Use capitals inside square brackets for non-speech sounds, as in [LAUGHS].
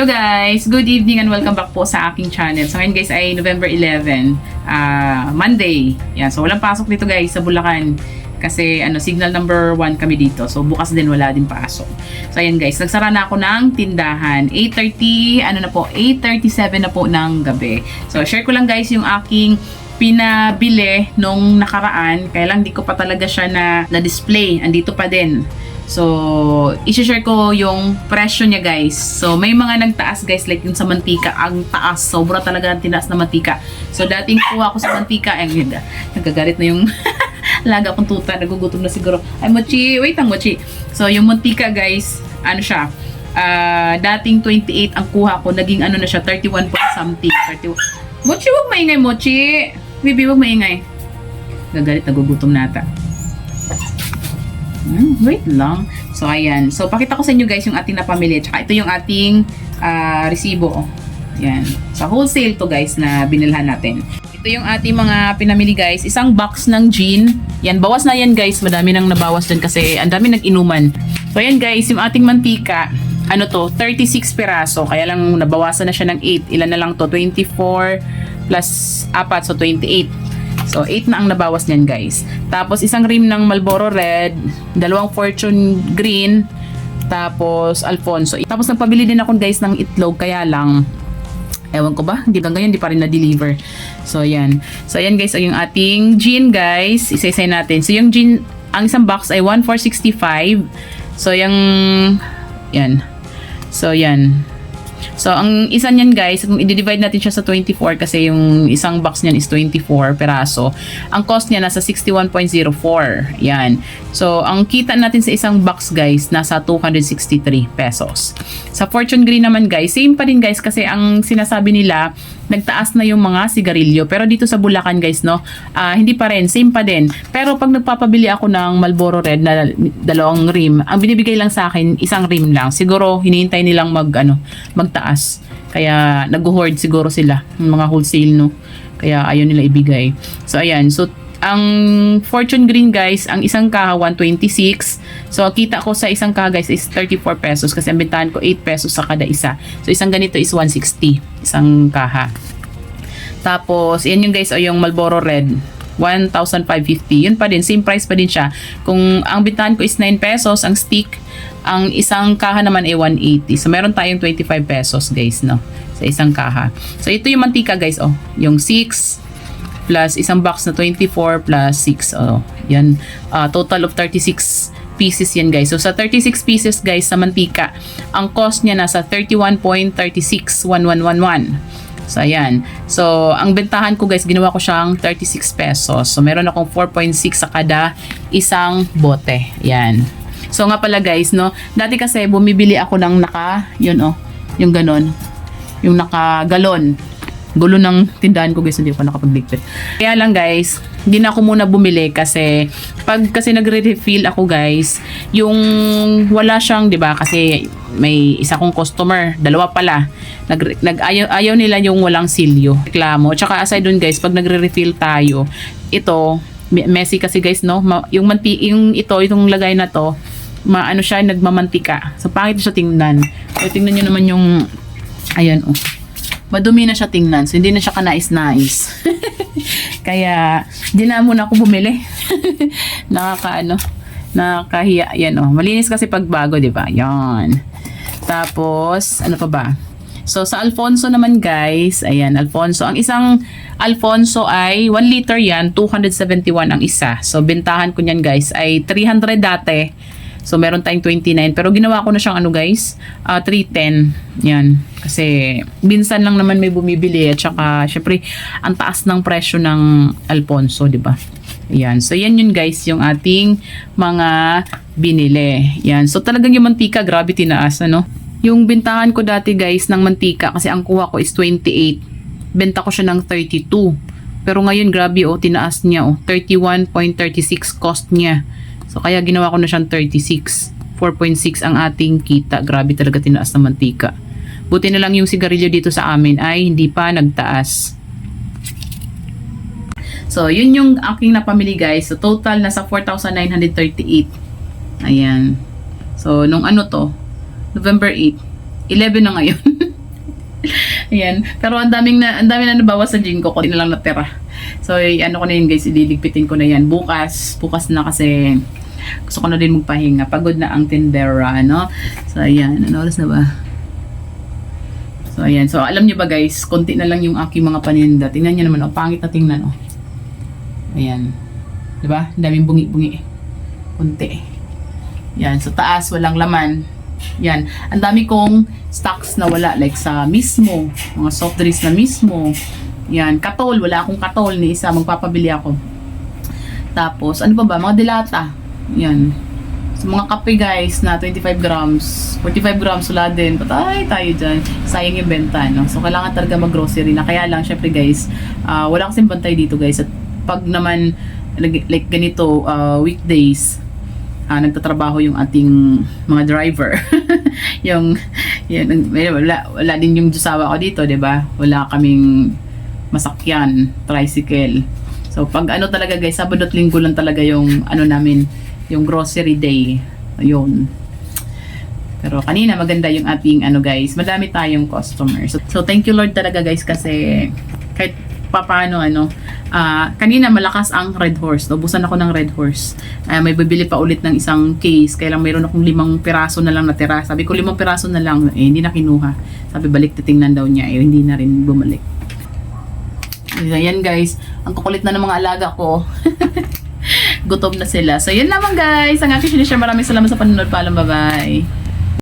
Hello guys! Good evening and welcome back po sa aking channel. So ngayon guys ay November 11, ah, Monday. Yan, so walang pasok dito guys sa Bulacan. Kasi ano, signal number 1 kami dito. So bukas din wala din pasok. So ayan guys, nagsara na ako ng tindahan. 8.30, ano na po, 8.37 na po ng gabi. So share ko lang guys yung aking pinabili nung nakaraan. Kaya lang di ko pa talaga siya na, na-display. Andito pa din. So, isi-share ko yung presyo niya guys. So, may mga nagtaas guys like yung sa mantika. Ang taas. Sobra talaga ang tinaas na mantika. So, dating kuha ko sa mantika. Ay, yun, nagagalit na yung [LAUGHS] laga kong tuta. Nagugutom na siguro. Ay, mochi. Wait lang, mochi. So, yung mantika guys, ano siya? ah, dating 28 ang kuha ko. Naging ano na siya, 31 point something. 31. Mochi, wag maingay, mochi. Bibi, wag maingay. Gagalit, nagugutom nata. Hmm, wait lang. So, ayan. So, pakita ko sa inyo guys yung ating napamili. Tsaka ito yung ating ah, resibo. Yan. Sa wholesale to guys na binilhan natin. Ito yung ating mga pinamili guys. Isang box ng gin. Yan, bawas na yan guys. Madami nang nabawas dyan kasi ang dami nag-inuman. So, ayan guys, yung ating mantika. Ano to? 36 piraso. Kaya lang nabawasan na siya ng 8. Ilan na lang to? 24 plus 4. So, 28. So, 8 na ang nabawas niyan, guys. Tapos, isang rim ng Marlboro Red, dalawang Fortune Green, tapos Alfonso. Tapos, nagpabili din ako, guys, ng itlog, kaya lang, ewan ko ba, hindi ba ngayon, hindi pa rin na-deliver. So, yan. So, yan, guys, yung ating gin, guys. Isa-isay natin. So, yung gin, ang isang box ay 1,465. So, yung, yan. So, yan. So, ang isa niyan guys, kung i-divide natin siya sa 24 kasi yung isang box niyan is 24 peraso, ang cost niya nasa 61.04. Yan. So, ang kita natin sa isang box guys, nasa 263 pesos. Sa Fortune Green naman guys, same pa din guys kasi ang sinasabi nila, nagtaas na yung mga sigarilyo. Pero dito sa Bulacan guys, no, ah, hindi pa rin, same pa din. Pero pag nagpapabili ako ng Marlboro Red na dalawang rim, ang binibigay lang sa akin, isang rim lang. Siguro, hinihintay nilang mag, ano, magtaas. Kaya, nag-hoard siguro sila, mga wholesale, no. Kaya, ayaw nila ibigay. So, ayan. So, ang Fortune Green guys, ang isang kaha 126. So kita ko sa isang kaha guys is 34 pesos kasi ang bentahan ko 8 pesos sa kada isa. So isang ganito is 160, isang kaha. Tapos yan yung guys o yung Marlboro Red. 1,550. Yun pa din, same price pa din siya. Kung ang bentahan ko is 9 pesos, ang stick, ang isang kaha naman ay 180. So meron tayong 25 pesos guys, no? Sa isang kaha. So ito yung mantika guys, oh. Yung 6, plus isang box na 24 plus 6. Oh, yan. Ah, total of 36 pieces yan guys. So sa 36 pieces guys sa mantika, ang cost niya nasa 31.361111. So ayan. So ang bentahan ko guys, ginawa ko siyang 36 pesos. So meron akong 4.6 sa kada isang bote. Yan. So nga pala guys, no, dati kasi bumibili ako ng naka, yun oh, yung ganon. Yung naka galon gulo ng tindahan ko guys, hindi ko pa nakapagligpit. Kaya lang guys, hindi na ako muna bumili kasi pag kasi nagre-refill ako guys, yung wala siyang, 'di ba? Kasi may isa kong customer, dalawa pala. Nag, nag ayaw, ayaw nila yung walang silyo. Reklamo. Tsaka aside dun guys, pag nagre-refill tayo, ito me- messy kasi guys, no? Yung manti yung ito, itong lagay na to, maano siya, nagmamantika. So pangit siya tingnan. So tingnan niyo naman yung ayan oh madumi na siya tingnan. So, hindi na siya kanais-nais. [LAUGHS] Kaya, di na muna ako bumili. [LAUGHS] Nakakaano, nakakahiya. Yan oh. Malinis kasi pag bago, di ba? Yan. Tapos, ano pa ba? So, sa Alfonso naman guys, ayan, Alfonso. Ang isang Alfonso ay 1 liter yan, 271 ang isa. So, bentahan ko niyan guys ay 300 dati. So, meron tayong 29. Pero ginawa ko na siyang ano guys, ah, 310. Yan. Kasi, binsan lang naman may bumibili. At saka, syempre, ang taas ng presyo ng Alfonso, di ba? Yan. So, yan yun guys, yung ating mga binili. Yan. So, talagang yung mantika, grabe tinaas, ano? Yung bintahan ko dati guys ng mantika, kasi ang kuha ko is 28. Benta ko siya ng 32. Pero ngayon, grabe oh, tinaas niya oh. 31.36 cost niya. So, kaya ginawa ko na siyang 36. 4.6 ang ating kita. Grabe talaga tinaas ng mantika. Buti na lang yung sigarilyo dito sa amin ay hindi pa nagtaas. So, yun yung aking napamili guys. So, total nasa 4,938. Ayan. So, nung ano to? November 8. 11 na ngayon. [LAUGHS] [LAUGHS] Ayan. Pero ang daming na, ang daming na nabawas sa gym ko. Kunti na lang natira. So, y- ano ko na yun guys, ililigpitin ko na yan. Bukas, bukas na kasi gusto ko na din magpahinga. Pagod na ang tindera, no? So, ayan. Ano oras na ba? So, ayan. So, alam niyo ba guys, konti na lang yung aking mga paninda. Tingnan niyo naman, oh, pangit na tingnan, oh. Ayan. Diba? Ang daming bungi-bungi. Kunti. Yan. Sa taas, walang laman. Yan. Ang dami kong stocks na wala. Like sa mismo. Mga soft drinks na mismo. Yan. Katol. Wala akong katol ni isa. Magpapabili ako. Tapos, ano pa ba? Mga dilata. Yan. Sa mga kape guys na 25 grams, 45 grams wala din. Patay tayo dyan. Sayang yung benta, no? So, kailangan talaga mag-grocery na. Kaya lang, syempre guys, ah, wala kasing bantay dito guys. At pag naman, like, like ganito, ah, weekdays, ah, nagtatrabaho yung ating mga driver. [LAUGHS] yung, yun, wala, wala din yung jusawa ko dito, 'di ba Wala kaming masakyan, tricycle. So, pag ano talaga guys, Sabado at Linggo lang talaga yung ano namin, yung grocery day. Ayun. Pero kanina maganda yung ating ano guys, madami tayong customers. So, so thank you Lord talaga guys kasi kahit papaano ano, ah kanina malakas ang Red Horse. Ubusan ako ng Red Horse. Ah, may bibili pa ulit ng isang case, kaya lang mayroon akong limang piraso na lang natira. Sabi ko limang piraso na lang, eh hindi na kinuha. Sabi balik titingnan daw niya, eh hindi na rin bumalik. Ayan guys, ang kukulit na ng mga alaga ko. [LAUGHS] Gutom na sila. So yun lamang guys, ang aking sinishare. Maraming salamat sa panonood. Paalam, bye-bye.